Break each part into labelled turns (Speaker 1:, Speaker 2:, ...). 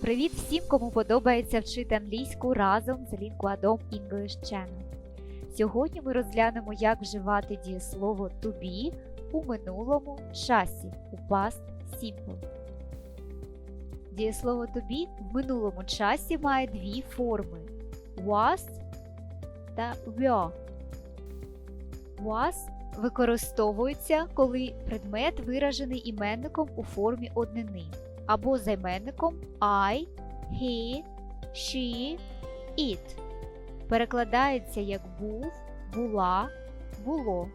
Speaker 1: Привіт всім, кому подобається вчити англійську разом з Linguadom English Channel. Сьогодні ми розглянемо, як вживати дієслово to be у минулому часі у past simple. Дієслово to be в минулому часі має дві форми was та were. Was використовується, коли предмет виражений іменником у формі однини або займенником I, he, she, it. Перекладається як був, була, було.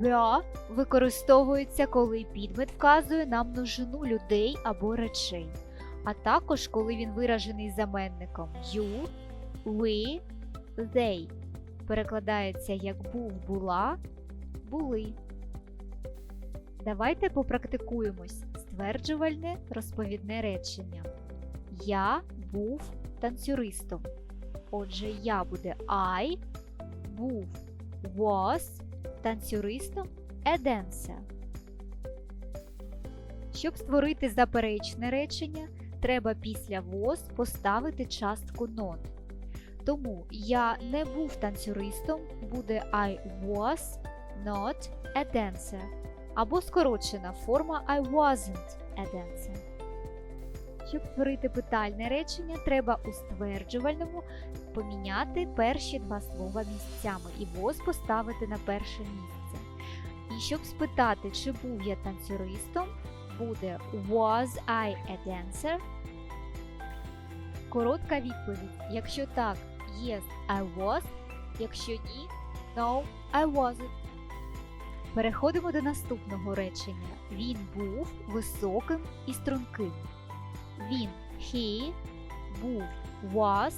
Speaker 1: Were використовується, коли підмет вказує на множину людей або речей, а також коли він виражений заменником you, we, they. Перекладається як був, була, були. Давайте попрактикуємось стверджувальне розповідне речення. Я був танцюристом. Отже, я буде I, був was танцюристом a dancer. Щоб створити заперечне речення, треба після was поставити частку not. Тому я не був танцюристом буде I was not a dancer або скорочена форма I wasn't a dancer. Щоб створити питальне речення, треба у стверджувальному поміняти перші два слова місцями і was поставити на перше місце. І щоб спитати, чи був я танцюристом, буде Was I a dancer? Коротка відповідь. Якщо так, yes, I was. Якщо ні, no, I wasn't. Переходимо до наступного речення. Він був високим і струнким. Він he був was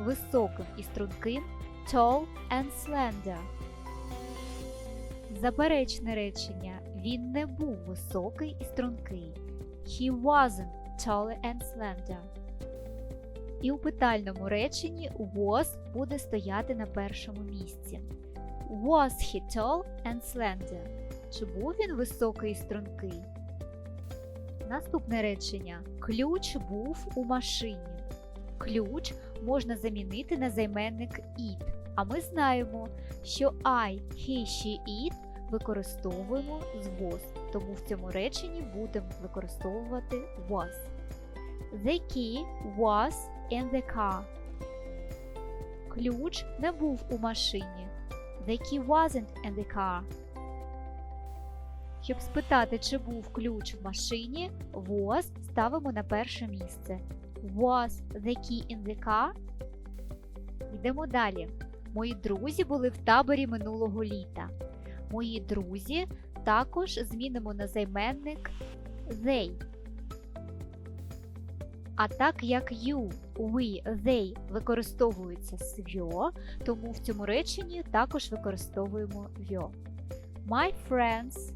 Speaker 1: високим і струнким tall and slender. Заперечне речення. Він не був високий і стрункий. He wasn't tall and slender. І у питальному реченні was буде стояти на першому місці. Was he tall and slender? Чи був він високий і стрункий? Наступне речення. Ключ був у машині. Ключ можна замінити на займенник it. А ми знаємо, що I, he, she, it використовуємо з was, тому в цьому реченні будемо використовувати was. The key was in the car. Ключ не був у машині. The key wasn't in the car. Щоб спитати, чи був ключ в машині, was ставимо на перше місце. Was the key in the car? Йдемо далі. Мої друзі були в таборі минулого літа. Мої друзі також змінимо на займенник they. А так як you, we, they використовуються з were, тому в цьому реченні також використовуємо were. My friends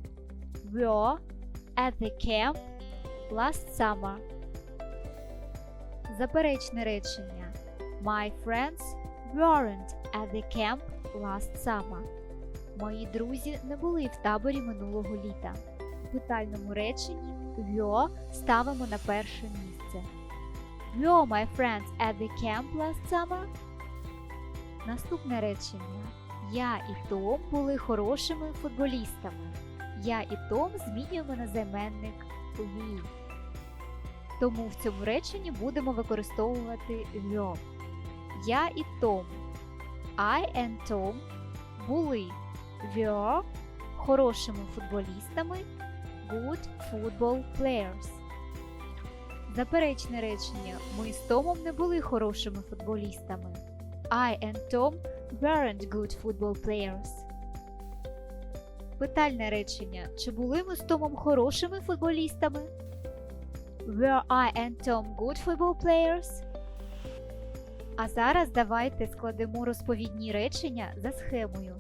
Speaker 1: were at the camp last summer. Заперечне речення. My friends weren't at the camp last summer. Мої друзі не були в таборі минулого літа. В питальному реченні were ставимо на перше місце. Were my friends at the camp last summer? Наступне речення. Я і Том були хорошими футболістами. Я і Том змінюємо на займенник we. Тому в цьому реченні будемо використовувати were. Я і Том. I and Tom були were хорошими футболістами good football players. Заперечне речення. Ми з Томом не були хорошими футболістами. I and Tom weren't good football players. Питальне речення. Чи були ми з Томом хорошими футболістами? Were I and Tom good football players? А зараз давайте складемо розповідні речення за схемою.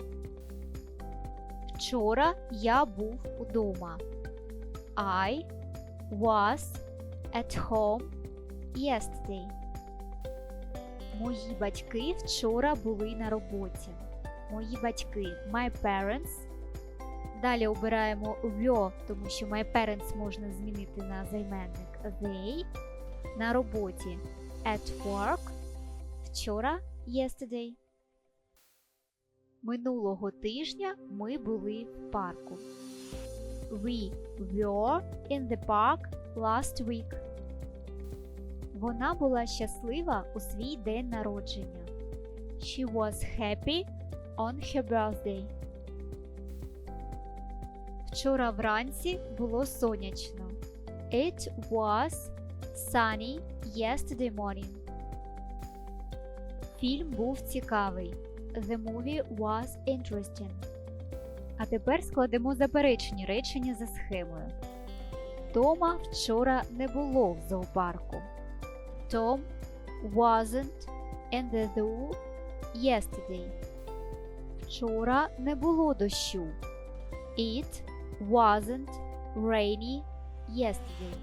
Speaker 1: Вчора я був удома. I was at home yesterday. Мої батьки вчора були на роботі. Мої батьки my parents Далі обираємо were, тому що my parents можна змінити на займенник they. На роботі at work. Вчора yesterday. Минулого тижня ми були в парку. We were in the park last week. Вона була щаслива у свій день народження. She was happy on her birthday. Вчора вранці було сонячно. It was sunny yesterday morning. Фільм був цікавий. The movie was interesting. А тепер складемо заперечені речення за схемою. Тома вчора не було в зоопарку. Tom wasn't in the zoo yesterday. Вчора не було дощу. It wasn't rainy yesterday.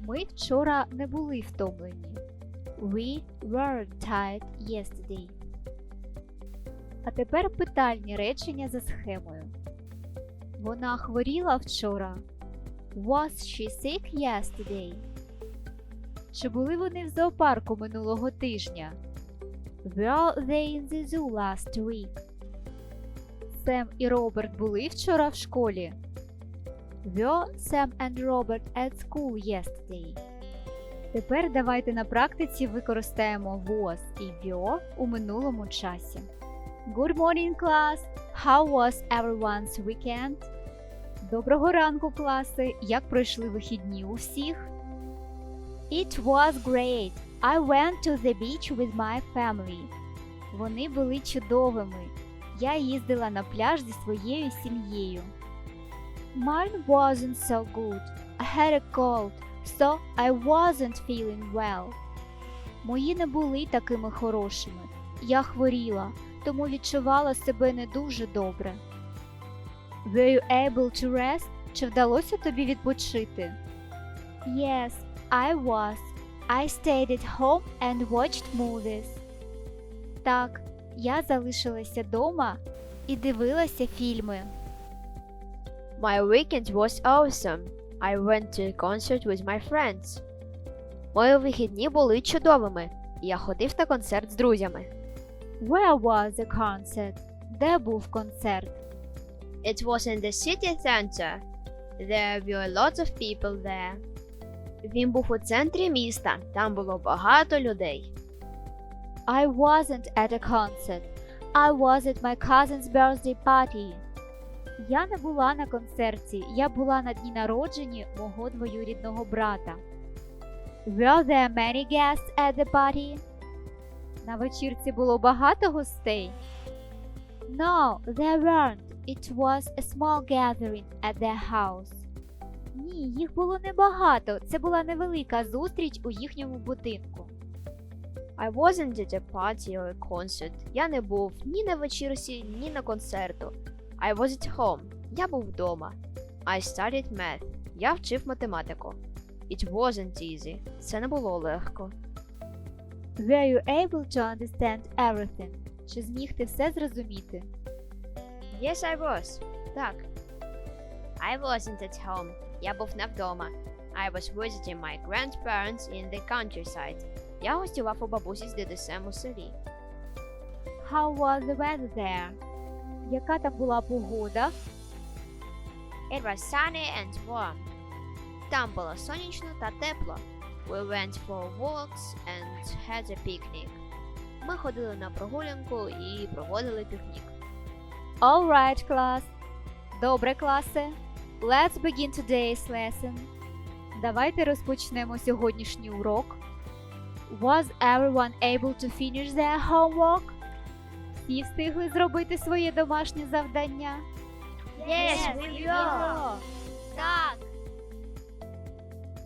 Speaker 1: Ми вчора не були втомлені. We weren't tired yesterday. А тепер питальні речення за схемою. Вона хворіла вчора. Was she sick yesterday? Чи були вони в зоопарку минулого тижня? Were they in the zoo last week? Сем і Роберт були вчора в школі. Were Sam and Robert at school yesterday? Тепер давайте на практиці використаємо was і were у минулому часі. Good morning, class! How was everyone's weekend? Доброго ранку, класи! Як пройшли вихідні у всіх? It was great. I went to the beach with my family. Вони були чудовими. Я їздила на пляж зі своєю сім'єю. Mine wasn't so good. I had a cold, so I wasn't feeling well. Мої не були такими хорошими. Я хворіла, тому відчувала себе не дуже добре. Were you able to rest? Чи вдалося тобі відпочити? Yes, I was. I stayed at home and watched movies. Так, я залишилася дома і дивилася фільми.
Speaker 2: My weekend was awesome. I went to a concert with my friends. Мої вихідні були чудовими. Я ходив на концерт з друзями.
Speaker 1: Where was the concert? Де був концерт?
Speaker 2: It was in the city center. There were lots of people there. Він був у центрі міста. Там було багато людей.
Speaker 1: I wasn't at a concert. I was at my cousin's birthday party. Я не була на концерті. Я була на дні народження мого двоюрідного брата. Were there many guests at the party? На вечірці було багато гостей. No, there weren't. It was a small gathering at their house. Ні, їх було небагато. Це була невелика зустріч у їхньому будинку.
Speaker 2: I wasn't at a party or a concert. Я не був ні на вечірці, ні на концерту. I was at home. Я був вдома. I studied math. Я вчив математику. It wasn't easy. Це не було легко.
Speaker 1: Were you able to understand everything? Чи зміг ти все зрозуміти?
Speaker 2: Yes, I was. Так. I wasn't at home. Я був не вдома. I was visiting my grandparents in the countryside. Я гостював у бабусі з дідусем у селі.
Speaker 1: How was the weather there? Яка там була погода?
Speaker 2: It was sunny and warm. Там було сонячно та тепло. We went for walks and had a picnic. Ми ходили на прогулянку і проводили пікнік.
Speaker 1: All right, class. Добре, класе. Let's begin today's lesson. Давайте розпочнемо сьогоднішній урок. Was everyone able to finish their homework? Всі встигли зробити своє домашнє завдання?
Speaker 2: Yes, we will!
Speaker 1: Так.